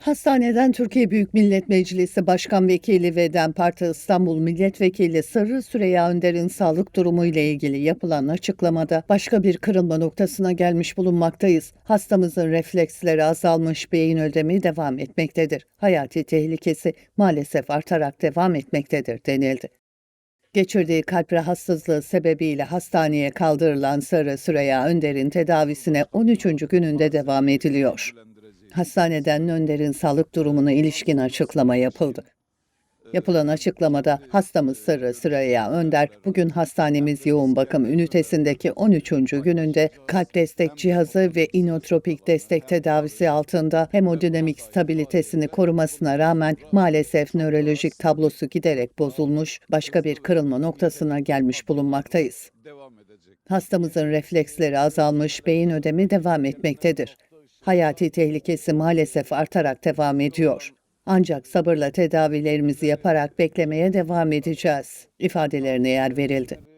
Hastaneden Türkiye Büyük Millet Meclisi Başkan Vekili ve DEM Parti İstanbul Milletvekili Sarı Süreyya Önder'in sağlık durumu ile ilgili yapılan açıklamada başka bir kırılma noktasına gelmiş bulunmaktayız. Hastamızın refleksleri azalmış, beyin ödemi devam etmektedir. Hayati tehlikesi maalesef artarak devam etmektedir denildi. Geçirdiği kalp rahatsızlığı sebebiyle hastaneye kaldırılan Sarı Süreyya Önder'in tedavisine 13. gününde devam ediliyor. Hastaneden Önder'in sağlık durumuna ilişkin açıklama yapıldı. Yapılan açıklamada hastamız Sarı Süreyya Önder bugün hastanemiz yoğun bakım ünitesindeki 13. gününde kalp destek cihazı ve inotropik destek tedavisi altında hemodinamik stabilitesini korumasına rağmen maalesef nörolojik tablosu giderek bozulmuş, başka bir kırılma noktasına gelmiş bulunmaktayız. Hastamızın refleksleri azalmış, beyin ödemi devam etmektedir. Hayati tehlikesi maalesef artarak devam ediyor. Ancak sabırla tedavilerimizi yaparak beklemeye devam edeceğiz. ifadelerine yer verildi.